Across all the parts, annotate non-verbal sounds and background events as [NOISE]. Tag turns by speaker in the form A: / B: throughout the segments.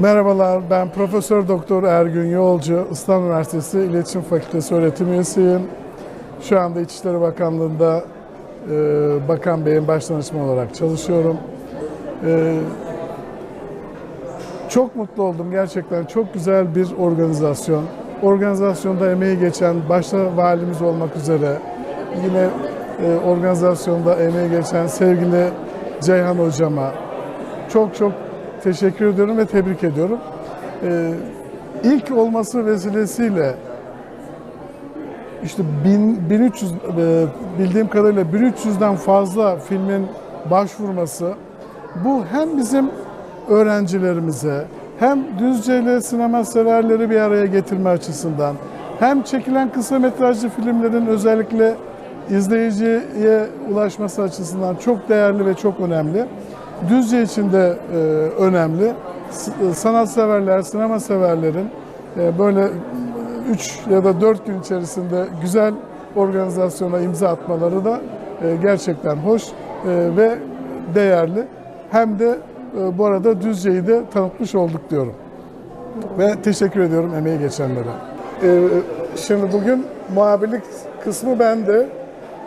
A: Merhabalar, ben Profesör Doktor Ergün Yolcu, İstanbul Üniversitesi İletişim Fakültesi öğretim üyesiyim. Şu anda İçişleri Bakanlığı'nda e, Bakan Bey'in başdanışmanı olarak çalışıyorum. E, çok mutlu oldum gerçekten. Çok güzel bir organizasyon. Organizasyonda emeği geçen başta valimiz olmak üzere yine e, organizasyonda emeği geçen sevgili Ceyhan Hocama çok çok teşekkür ediyorum ve tebrik ediyorum. E, ilk olması vesilesiyle işte bin- 1300 e, bildiğim kadarıyla 1300'den fazla filmin başvurması bu hem bizim öğrencilerimize hem Düzce ile sinema severleri bir araya getirme açısından hem çekilen kısa metrajlı filmlerin özellikle izleyiciye ulaşması açısından çok değerli ve çok önemli. Düzce için de e, önemli. S- Sanatseverler, sinema severlerin e, böyle 3 ya da 4 gün içerisinde güzel organizasyona imza atmaları da e, gerçekten hoş e, ve değerli. Hem de e, bu arada Düzce'yi de tanıtmış olduk diyorum. Ve teşekkür ediyorum emeği geçenlere. E, Şimdi bugün muhabirlik kısmı bende.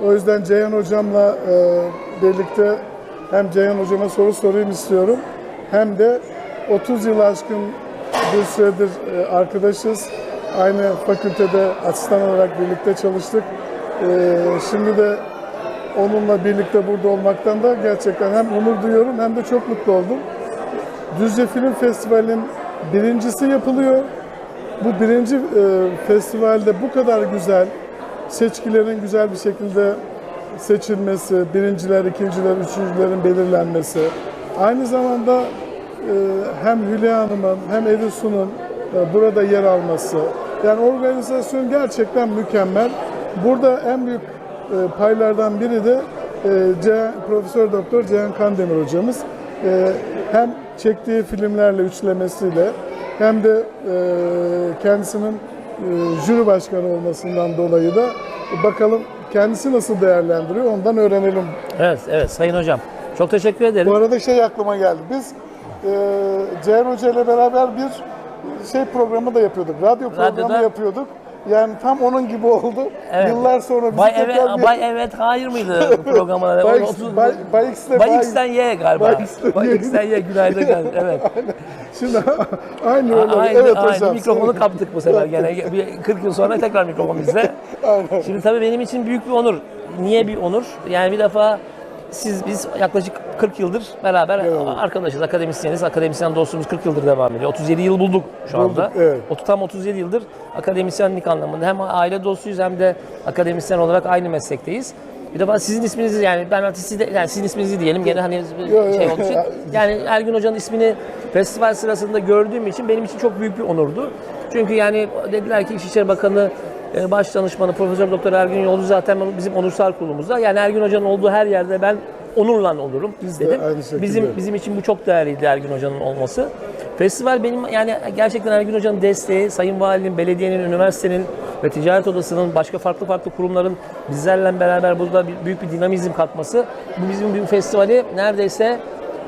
A: O yüzden Ceyhan Hocam'la e, birlikte hem Ceyhan Hocam'a soru sorayım istiyorum. Hem de 30 yıl aşkın bir süredir e, arkadaşız. Aynı fakültede asistan olarak birlikte çalıştık. E, Şimdi de onunla birlikte burada olmaktan da gerçekten hem onur duyuyorum hem de çok mutlu oldum. Düzce Film Festivali'nin birincisi yapılıyor. Bu birinci e, festivalde bu kadar güzel, seçkilerin güzel bir şekilde seçilmesi, birinciler, ikinciler, üçüncülerin belirlenmesi, aynı zamanda e, hem Hülya Hanım'ın hem Edison'un e, burada yer alması, yani organizasyon gerçekten mükemmel. Burada en büyük e, paylardan biri de Profesör Doktor Ceyhan Kandemir hocamız. Hem çektiği filmlerle üçlemesiyle hem de kendisinin jüri başkanı olmasından dolayı da bakalım kendisi nasıl değerlendiriyor ondan öğrenelim.
B: Evet, evet Sayın Hocam. Çok teşekkür ederim.
A: Bu arada şey aklıma geldi. Biz e, Ceyhan Hoca ile beraber bir şey programı da yapıyorduk. Radyo programı
B: Radyoda-
A: yapıyorduk. Yani tam onun gibi oldu.
B: Evet.
A: Yıllar sonra bizi
B: Bay evet,
A: tekrar bir...
B: Bay evet hayır mıydı [LAUGHS] programına?
A: Bay,
B: 30
A: Bay, Bay X'le
B: Bay X'ten Y galiba.
A: Bay X'ten
B: Bay
A: Y.
B: X'ten Y günaydın galiba. [LAUGHS] Evet.
A: Şimdi [LAUGHS] aynı öyle.
B: Aynı,
A: evet
B: aynı
A: hocam.
B: mikrofonu kaptık bu sefer gene. Bir 40 yıl sonra tekrar mikrofon bizde.
A: Aynen.
B: Şimdi tabii benim için büyük bir onur. Niye bir onur? Yani bir defa siz biz yaklaşık 40 yıldır beraber arkadaşız, akademisyeniz. Akademisyen dostluğumuz 40 yıldır devam ediyor. 37 yıl bulduk şu anda.
A: Bulduk, evet.
B: Otu- Tam 37 yıldır akademisyenlik anlamında hem aile dostuyuz hem de akademisyen olarak aynı meslekteyiz. Bir defa sizin isminizi yani ben artık siz de, yani sizin isminizi diyelim gene hani
A: Yo,
B: şey
A: yo.
B: olduğu için. [LAUGHS] Yani Ergün Hoca'nın ismini festival sırasında gördüğüm için benim için çok büyük bir onurdu. Çünkü yani dediler ki İçişleri Bakanı baş danışmanı Profesör Doktor Ergün Yolcu zaten bizim onursal kurulumuzda. Yani Ergün Hoca'nın olduğu her yerde ben onurla olurum
A: Biz de
B: dedim.
A: aynı şekilde.
B: Bizim bizim için bu çok değerliydi Ergün Hoca'nın olması. Festival benim yani gerçekten Ergün Hoca'nın desteği, Sayın Valinin, belediyenin, üniversitenin ve ticaret odasının başka farklı farklı kurumların bizlerle beraber burada bir- büyük bir dinamizm katması. Bu bizim bir festivali neredeyse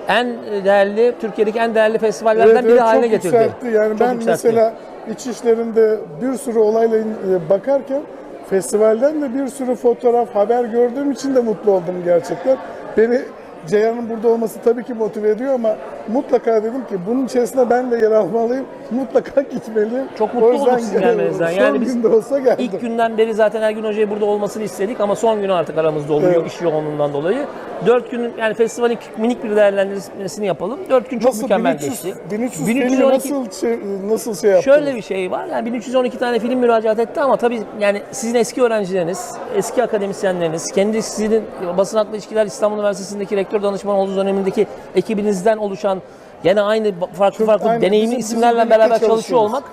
B: en değerli, Türkiye'deki en değerli festivallerden
A: Evet,
B: biri
A: evet,
B: haline
A: çok
B: getirdi.
A: Yani
B: Çok
A: ben
B: yükseltti.
A: mesela iç işlerinde bir sürü olayla e, bakarken festivalden de bir sürü fotoğraf, haber gördüğüm için de mutlu oldum gerçekten. Beni Ceyhan'ın burada olması tabii ki motive ediyor ama mutlaka dedim ki bunun içerisinde ben de yer almalıyım. Mutlaka gitmeliyim.
B: Çok mutlu olduk sizin gelmenizden.
A: Son
B: Yani biz
A: günde olsa geldim.
B: İlk günden beri zaten Ergün Hoca'yı burada olmasını istedik ama son günü artık aramızda oluyor
A: Evet.
B: iş yoğunluğundan dolayı. Dört gün yani festivalin minik bir değerlendirmesini yapalım. Dört gün çok
A: Nasıl
B: mükemmel
A: 1300,
B: geçti.
A: 1300,
B: 1312
A: filmi nasıl şey, nasıl şey yaptınız?
B: Şöyle bir şey var. Yani 1312 tane film müracaat etti ama tabii yani sizin eski öğrencileriniz, eski akademisyenleriniz, kendi sizin basın haklı ilişkiler İstanbul Üniversitesi'ndeki rektör danışman olduğu dönemindeki ekibinizden oluşan gene aynı farklı
A: Çok
B: farklı
A: aynı.
B: deneyimli
A: Bizim- bizim
B: isimlerle
A: birlikte
B: beraber çalışıyor olmak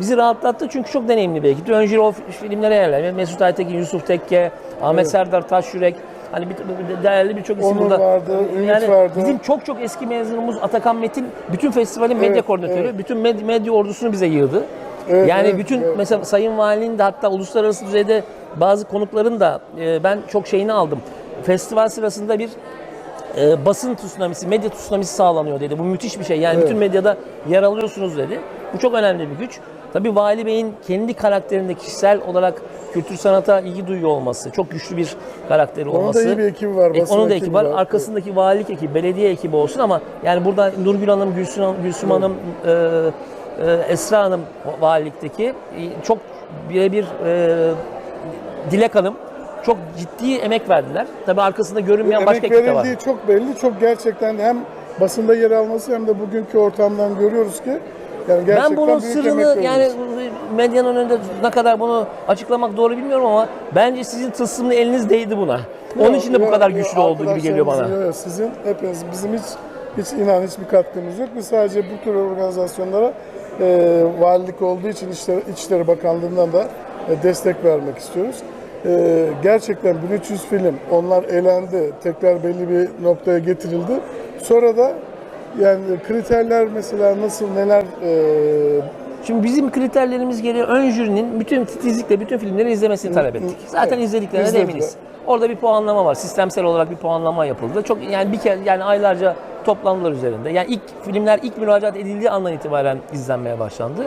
B: bizi rahatlattı çünkü çok deneyimli bir ekip. Ön jüri o filmlere yerler. Mesut Aytekin, Yusuf Tekke, Ahmet Serdar Taşyürek, Hani bir, bir- değerli birçok isim
A: Onur
B: burada.
A: vardı, Ümit
B: yani
A: vardı.
B: Bizim çok çok eski mezunumuz Atakan Metin bütün festivalin medya
A: Evet,
B: koordinatörü,
A: evet.
B: bütün med- medya ordusunu bize yığdı.
A: Evet,
B: yani
A: evet,
B: bütün
A: evet.
B: mesela Sayın Valinin de hatta uluslararası düzeyde bazı konukların da e, ben çok şeyini aldım. Festival sırasında bir e, basın tsunamisi, medya tsunamisi sağlanıyor dedi. Bu müthiş bir şey. Yani
A: Evet.
B: bütün medyada yer alıyorsunuz dedi. Bu çok önemli bir güç. Tabii Vali Bey'in kendi karakterinde kişisel olarak kültür sanata ilgi duyuyor olması, çok güçlü bir karakteri
A: Onun da
B: olması.
A: iyi bir ekibi var,
B: E, onun da
A: ekibi
B: var.
A: var.
B: Arkasındaki valilik ekibi, belediye ekibi olsun ama yani burada Nurgül Hanım, Gülsüm, Hanım- Gülsüm Hanım, e, e, Esra Hanım valilikteki e, çok birebir e, Dilek Hanım çok ciddi emek verdiler. Tabii arkasında görünmeyen başka
A: Emek
B: ekip de var.
A: verildiği çok belli. Çok gerçekten hem basında yer alması hem de bugünkü ortamdan görüyoruz ki yani gerçekten
B: Ben bunun sırrını
A: emek
B: yani medyanın önünde ne kadar bunu açıklamak doğru bilmiyorum ama bence sizin tılsımlı eliniz değdi buna. Onun
A: Yok,
B: için de bu kadar
A: yok,
B: güçlü olduğu gibi geliyor bana.
A: yok, Sizin hepiniz bizim hiç hiç inan hiçbir katkımız yok. Biz sadece bu tür organizasyonlara e, valilik olduğu için İçişleri, İçişleri Bakanlığı'ndan da e, destek vermek istiyoruz. E, gerçekten 1300 film onlar elendi. Tekrar belli bir noktaya getirildi. Sonra da yani kriterler mesela nasıl neler e,
B: Şimdi bizim kriterlerimiz gereği ön jürinin bütün titizlikle bütün filmleri izlemesini talep ettik. Zaten
A: Evet,
B: izlediklerine de
A: izlediler.
B: eminiz. Orada bir puanlama var. Sistemsel olarak bir puanlama yapıldı. Çok yani bir kere yani aylarca toplandılar üzerinde. Yani ilk filmler ilk müracaat edildiği andan itibaren izlenmeye başlandı.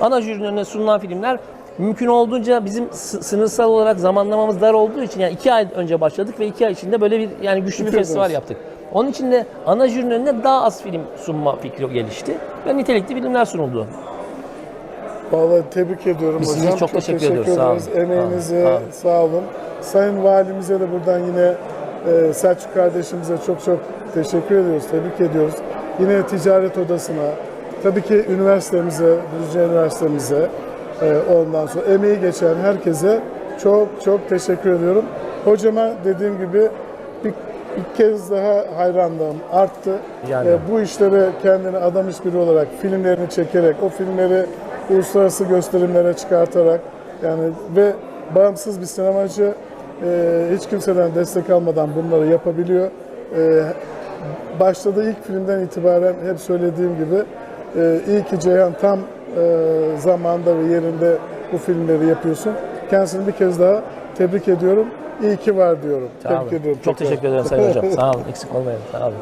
B: Ana jürinin önüne sunulan filmler mümkün olduğunca bizim sı- sınırsal olarak zamanlamamız dar olduğu için yani iki ay önce başladık ve iki ay içinde böyle bir yani güçlü bir festival yaptık. Onun için de ana jürinin önüne daha az film sunma fikri gelişti ve nitelikli filmler sunuldu.
A: Vallahi tebrik ediyorum
B: Biz size
A: hocam.
B: çok teşekkür ediyoruz. Sağ olun.
A: Emeğinize
B: Sağ olun.
A: sağ olun. Sayın Valimize de buradan yine e, Selçuk kardeşimize çok çok teşekkür ediyoruz. Tebrik ediyoruz. Yine ticaret odasına, tabii ki üniversitemize, Düzce Üniversitemize, ondan sonra emeği geçen herkese çok çok teşekkür ediyorum. Hocama dediğim gibi bir, bir kez daha hayranlığım arttı.
B: Yani.
A: E, bu işlere kendini adamış biri olarak filmlerini çekerek, o filmleri uluslararası gösterimlere çıkartarak yani ve bağımsız bir sinemacı e, hiç kimseden destek almadan bunları yapabiliyor. E, başladığı ilk filmden itibaren hep söylediğim gibi e, iyi ki Ceyhan tam e, zamanda ve yerinde bu filmleri yapıyorsun. Kendisini bir kez daha tebrik ediyorum. İyi ki var diyorum.
B: Sağ
A: tebrik ediyorum.
B: Çok
A: tekrar.
B: teşekkür ederim Sayın Hocam. [LAUGHS] Sağ olun. Eksik olmayın. Sağ olun.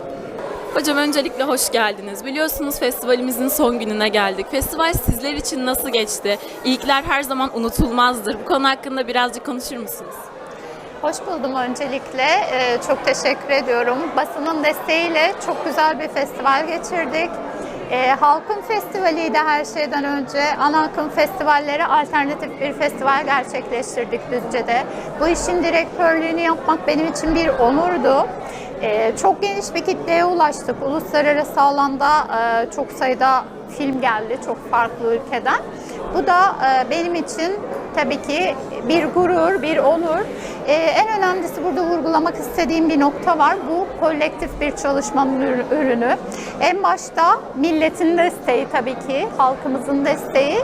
C: Hocam öncelikle hoş geldiniz. Biliyorsunuz festivalimizin son gününe geldik. Festival sizler için nasıl geçti? İlkler her zaman unutulmazdır. Bu konu hakkında birazcık konuşur musunuz?
D: Hoş buldum öncelikle. Ee, çok teşekkür ediyorum. Basının desteğiyle çok güzel bir festival geçirdik. Ee, halkın festivaliydi her şeyden önce. Ana akım festivalleri alternatif bir festival gerçekleştirdik Düzce'de. Bu işin direktörlüğünü yapmak benim için bir onurdu. Ee, çok geniş bir kitleye ulaştık. Uluslararası alanda e, çok sayıda film geldi çok farklı ülkeden. Bu da e, benim için tabii ki bir gurur, bir onur. E, en önemlisi burada vurgulamak istediğim bir nokta var. Bu kolektif bir çalışmanın ür- ürünü. En başta milletin desteği tabii ki, halkımızın desteği.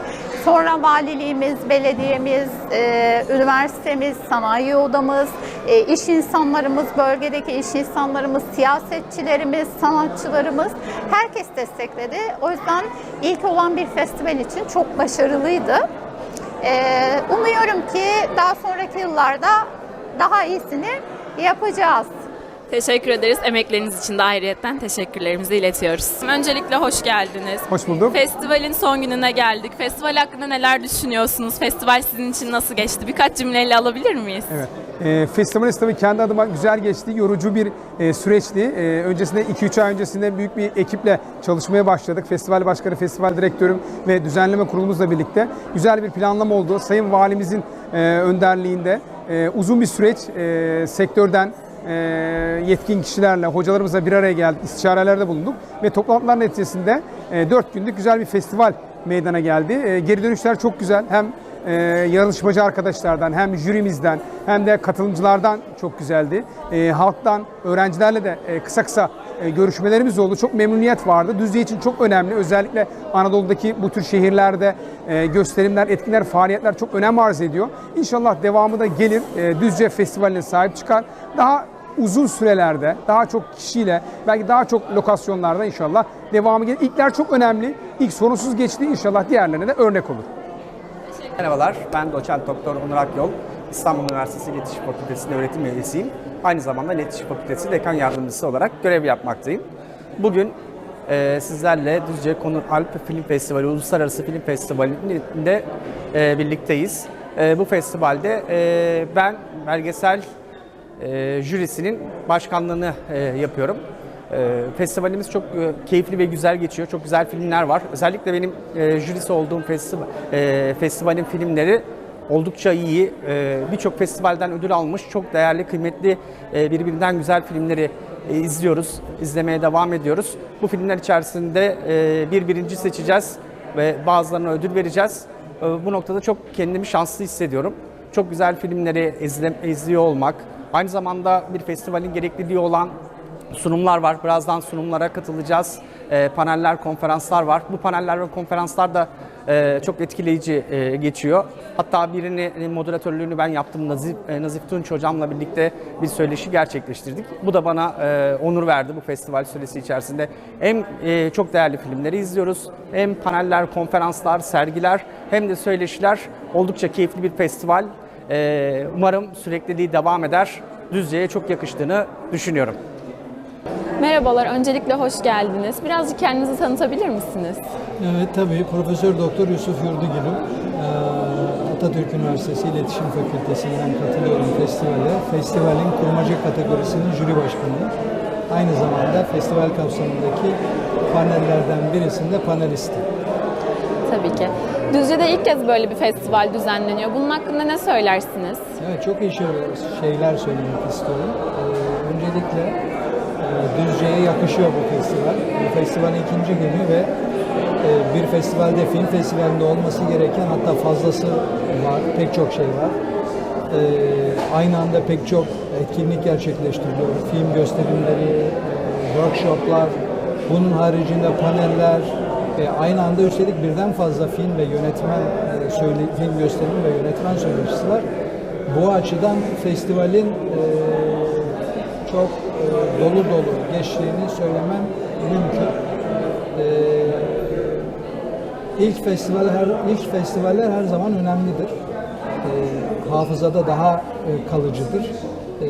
D: Sonra valiliğimiz, belediyemiz, e, üniversitemiz, sanayi odamız, e, iş insanlarımız, bölgedeki iş insanlarımız, siyasetçilerimiz, sanatçılarımız herkes destekledi. O yüzden ilk olan bir festival için çok başarılıydı. Ee, umuyorum ki daha sonraki yıllarda daha iyisini yapacağız.
C: Teşekkür ederiz. Emekleriniz için de ayrıyetten teşekkürlerimizi iletiyoruz. Öncelikle hoş geldiniz.
E: Hoş bulduk.
C: Festivalin son gününe geldik. Festival hakkında neler düşünüyorsunuz? Festival sizin için nasıl geçti? Birkaç cümleyle alabilir miyiz?
E: Evet. E, festivalimiz tabii kendi adıma güzel geçti. Yorucu bir e, süreçti. E, öncesinde 2-3 ay öncesinde büyük bir ekiple çalışmaya başladık. Festival başkanı, festival direktörüm ve düzenleme kurulumuzla birlikte güzel bir planlama oldu. Sayın Valimizin e, önderliğinde e, uzun bir süreç e, sektörden yetkin kişilerle, hocalarımızla bir araya geldik, istişarelerde bulunduk ve toplantılar neticesinde e, 4 günlük güzel bir festival meydana geldi. E, geri dönüşler çok güzel. Hem e, yarışmacı arkadaşlardan hem jürimizden hem de katılımcılardan çok güzeldi. E, halktan, öğrencilerle de e, kısa kısa e, görüşmelerimiz oldu. Çok memnuniyet vardı. Düzce için çok önemli. Özellikle Anadolu'daki bu tür şehirlerde e, gösterimler, etkinler, faaliyetler çok önem arz ediyor. İnşallah devamı da gelir. E, Düzce Festivali'ne sahip çıkar. Daha uzun sürelerde, daha çok kişiyle, belki daha çok lokasyonlarda inşallah devamı gelir. İlkler çok önemli. İlk sorunsuz geçti. İnşallah diğerlerine de örnek olur.
F: Merhabalar, ben doçent doktor Onur Akyol. İstanbul Üniversitesi İletişim Fakültesi'nde öğretim üyesiyim. Aynı zamanda İletişim Fakültesi Dekan Yardımcısı olarak görev yapmaktayım. Bugün e, sizlerle Düzce Konur Alp Film Festivali, Uluslararası Film Festivali'nde e, birlikteyiz. E, bu festivalde e, ben belgesel e, jürisinin başkanlığını e, yapıyorum. E, festivalimiz çok e, keyifli ve güzel geçiyor. Çok güzel filmler var. Özellikle benim e, jürisi olduğum festival, e, festivalin filmleri oldukça iyi. E, Birçok festivalden ödül almış, çok değerli, kıymetli, e, birbirinden güzel filmleri e, izliyoruz, izlemeye devam ediyoruz. Bu filmler içerisinde e, bir birinci seçeceğiz ve bazılarına ödül vereceğiz. Bu noktada çok kendimi şanslı hissediyorum. Çok güzel filmleri izle, izliyor olmak, aynı zamanda bir festivalin gerekliliği olan sunumlar var. Birazdan sunumlara katılacağız. E, paneller, konferanslar var. Bu paneller ve konferanslar da e, çok etkileyici e, geçiyor. Hatta birini e, moderatörlüğünü ben yaptım. Nazif, Nazif Tunç hocamla birlikte bir söyleşi gerçekleştirdik. Bu da bana onur verdi bu festival süresi içerisinde. Hem çok değerli filmleri izliyoruz, hem paneller, konferanslar, sergiler, hem de söyleşiler. Oldukça keyifli bir festival. Umarım sürekliliği devam eder. Düzce'ye çok yakıştığını düşünüyorum.
C: Merhabalar, öncelikle hoş geldiniz. Birazcık kendinizi tanıtabilir misiniz?
G: Evet tabii Profesör Doktor Yusuf Yurdigül'üm. Ee, Atatürk Üniversitesi İletişim Fakültesinden katılıyorum festivale. Festivalin kurmaca kategorisinin jüri başkanıyım. Aynı zamanda festival kapsamındaki panellerden birisinde panelistim.
C: Tabii ki. Düzce'de ilk kez böyle bir festival düzenleniyor. Bunun hakkında ne söylersiniz?
G: Evet çok iyi şeyler, şeyler söylemek istiyorum. Ee, öncelikle Düzce'ye yakışıyor bu festival. Bu festivalin ikinci günü ve e, bir festivalde film festivalinde olması gereken hatta fazlası var. Pek çok şey var. Ee, aynı anda pek çok etkinlik gerçekleştiriliyor. Film gösterimleri, e, workshoplar, bunun haricinde paneller, e, aynı anda üstelik birden fazla film ve yönetmen söyle, film gösterimi ve yönetmen söyleşisi var. Bu açıdan festivalin çok dolu dolu geçtiğini söylemem mümkün. E, ilk festival her ilk festivaller her zaman önemlidir. E, hafızada daha e, kalıcıdır. E,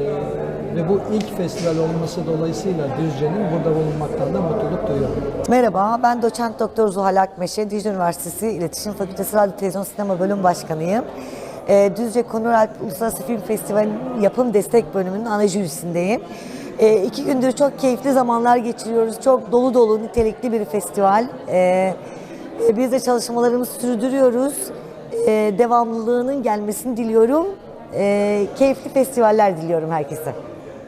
G: ve bu ilk festival olması dolayısıyla Düzce'nin burada bulunmaktan da mutluluk duyuyorum.
H: Merhaba, ben doçent doktor Zuhal Akmeşe, Dicle Üniversitesi İletişim Fakültesi Radyo Televizyon Sinema Bölüm Başkanıyım. Ee, Düzce Konur Alp Uluslararası Film Festivali'nin yapım destek bölümünün ana jürisindeyim. Ee, iki gündür çok keyifli zamanlar geçiriyoruz. Çok dolu dolu, nitelikli bir festival. Ee, e, biz de çalışmalarımızı sürdürüyoruz. Ee, devamlılığının gelmesini diliyorum. Ee, keyifli festivaller diliyorum herkese.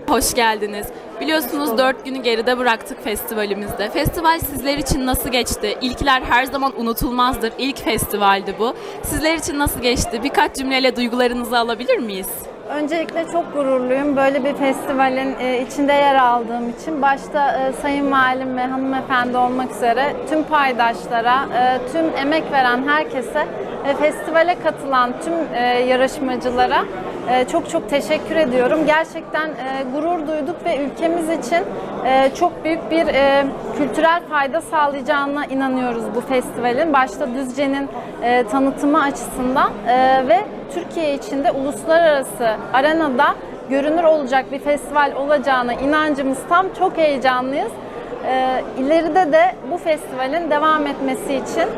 C: Hoş geldiniz. Biliyorsunuz 4 günü geride bıraktık festivalimizde. Festival sizler için nasıl geçti? İlkler her zaman unutulmazdır. İlk festivaldi bu. Sizler için nasıl geçti? Birkaç cümleyle duygularınızı alabilir miyiz?
I: Öncelikle çok gururluyum böyle bir festivalin e, içinde yer aldığım için. Başta e, Sayın Valim ve hanımefendi olmak üzere tüm paydaşlara, e, tüm emek veren herkese ve festivale katılan tüm yarışmacılara çok çok teşekkür ediyorum. Gerçekten e, gurur duyduk ve ülkemiz için e, çok büyük bir e, kültürel fayda sağlayacağına inanıyoruz bu festivalin. Başta Düzce'nin tanıtımı açısından ve Türkiye içinde uluslararası arenada görünür olacak bir festival olacağına inancımız tam. Çok heyecanlıyız. İleride de bu festivalin devam etmesi için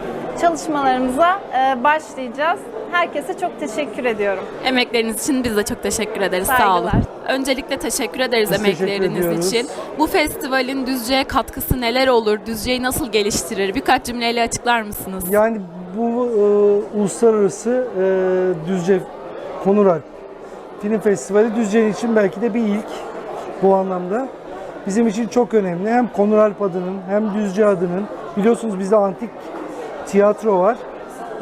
I: çalışmalarımıza e, başlayacağız. Herkese çok teşekkür ediyorum.
C: Emekleriniz için biz de çok teşekkür ederiz. Sağ olun.
I: Saygılar.
C: Öncelikle teşekkür ederiz
A: Biz teşekkür
C: emekleriniz
A: ediyoruz.
C: için. Bu festivalin Düzce'ye katkısı neler olur? Düzce'yi nasıl geliştirir? Birkaç cümleyle açıklar mısınız?
J: Yani bu e, uluslararası e, Düzce Konural Film Festivali Düzce için belki de bir ilk bu anlamda. Bizim için çok önemli. Hem Konuralp adının hem Düzce adının. Biliyorsunuz bizde antik tiyatro var.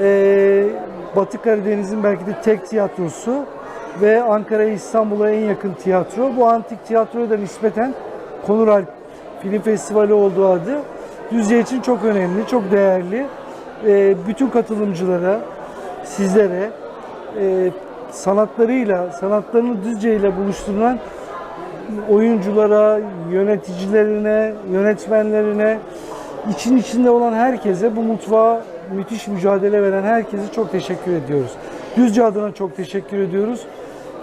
J: E, Batı Karadeniz'in belki de tek tiyatrosu ve Ankara'ya İstanbul'a en yakın tiyatro. Bu antik tiyatroya da nispeten Konuralp Film Festivali olduğu adı Düzce için çok önemli, çok değerli. E, bütün katılımcılara, sizlere e, sanatlarıyla, sanatlarını Düzce ile buluşturulan oyunculara, yöneticilerine, yönetmenlerine, için içinde olan herkese, bu mutfağa müthiş mücadele veren herkese çok teşekkür ediyoruz. Düzce adına çok teşekkür ediyoruz.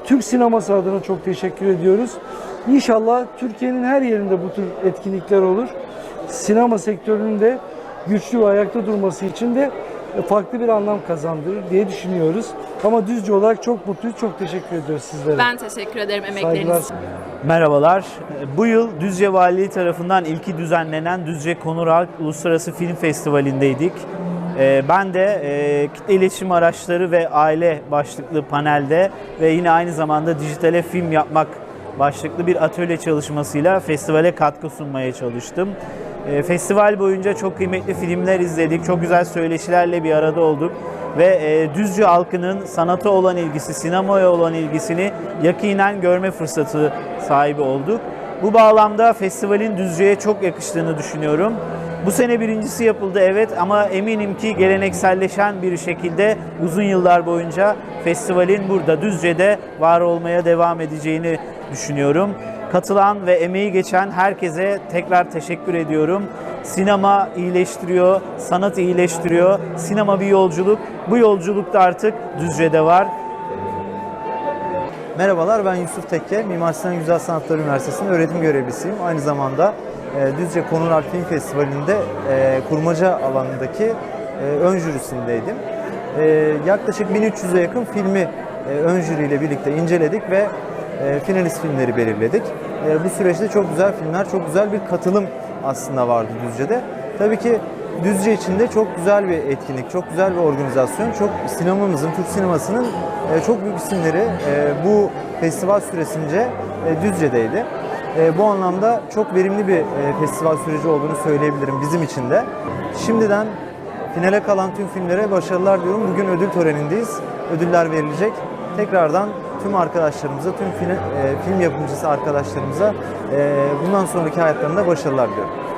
J: Türk sineması adına çok teşekkür ediyoruz. İnşallah Türkiye'nin her yerinde bu tür etkinlikler olur. Sinema sektörünün de güçlü ve ayakta durması için de farklı bir anlam kazandırır diye düşünüyoruz. Ama Düzce olarak çok mutluyuz. Çok teşekkür ediyoruz sizlere.
C: Ben teşekkür ederim emekleriniz.
K: Merhabalar. Bu yıl Düzce Valiliği tarafından ilki düzenlenen Düzce Konuralp Uluslararası Film Festivali'ndeydik. Ee, Ben de e, kitle iletişim araçları ve aile başlıklı panelde ve yine aynı zamanda dijitale film yapmak başlıklı bir atölye çalışmasıyla festivale katkı sunmaya çalıştım. Ee, Festival boyunca çok kıymetli filmler izledik, çok güzel söyleşilerle bir arada olduk ve e, Düzce halkının sanata olan ilgisi, sinemaya olan ilgisini yakinen görme fırsatı sahibi olduk. Bu bağlamda festivalin Düzce'ye çok yakıştığını düşünüyorum. Bu sene birincisi yapıldı evet ama eminim ki gelenekselleşen bir şekilde uzun yıllar boyunca festivalin burada Düzce'de var olmaya devam edeceğini düşünüyorum. Katılan ve emeği geçen herkese tekrar teşekkür ediyorum. Sinema iyileştiriyor, sanat iyileştiriyor. Sinema bir yolculuk. Bu yolculukta artık Düzce'de var.
L: Merhabalar ben Yusuf Tekke, Mimar Sinan Güzel Sanatlar Üniversitesi'nde öğretim görevlisiyim. Aynı zamanda e, Düzce Konur Film Festivali'nde e, kurmaca alanındaki e, ön jürisindeydim. Yaklaşık 1300'e yakın filmi ön jüriyle birlikte inceledik ve finalist filmleri belirledik. Bu süreçte çok güzel filmler, çok güzel bir katılım aslında vardı Düzce'de. Tabii ki Düzce için de çok güzel bir etkinlik, çok güzel bir organizasyon. Çok sinemamızın, Türk sinemasının e, çok büyük isimleri e, bu festival süresince e, Düzce'deydi. Bu anlamda çok verimli bir festival süreci olduğunu söyleyebilirim bizim için de. Şimdiden finale kalan tüm filmlere başarılar diyorum. Bugün ödül törenindeyiz. Ödüller verilecek. Tekrardan tüm arkadaşlarımıza, tüm film, film yapımcısı arkadaşlarımıza e, bundan sonraki hayatlarında başarılar diliyorum.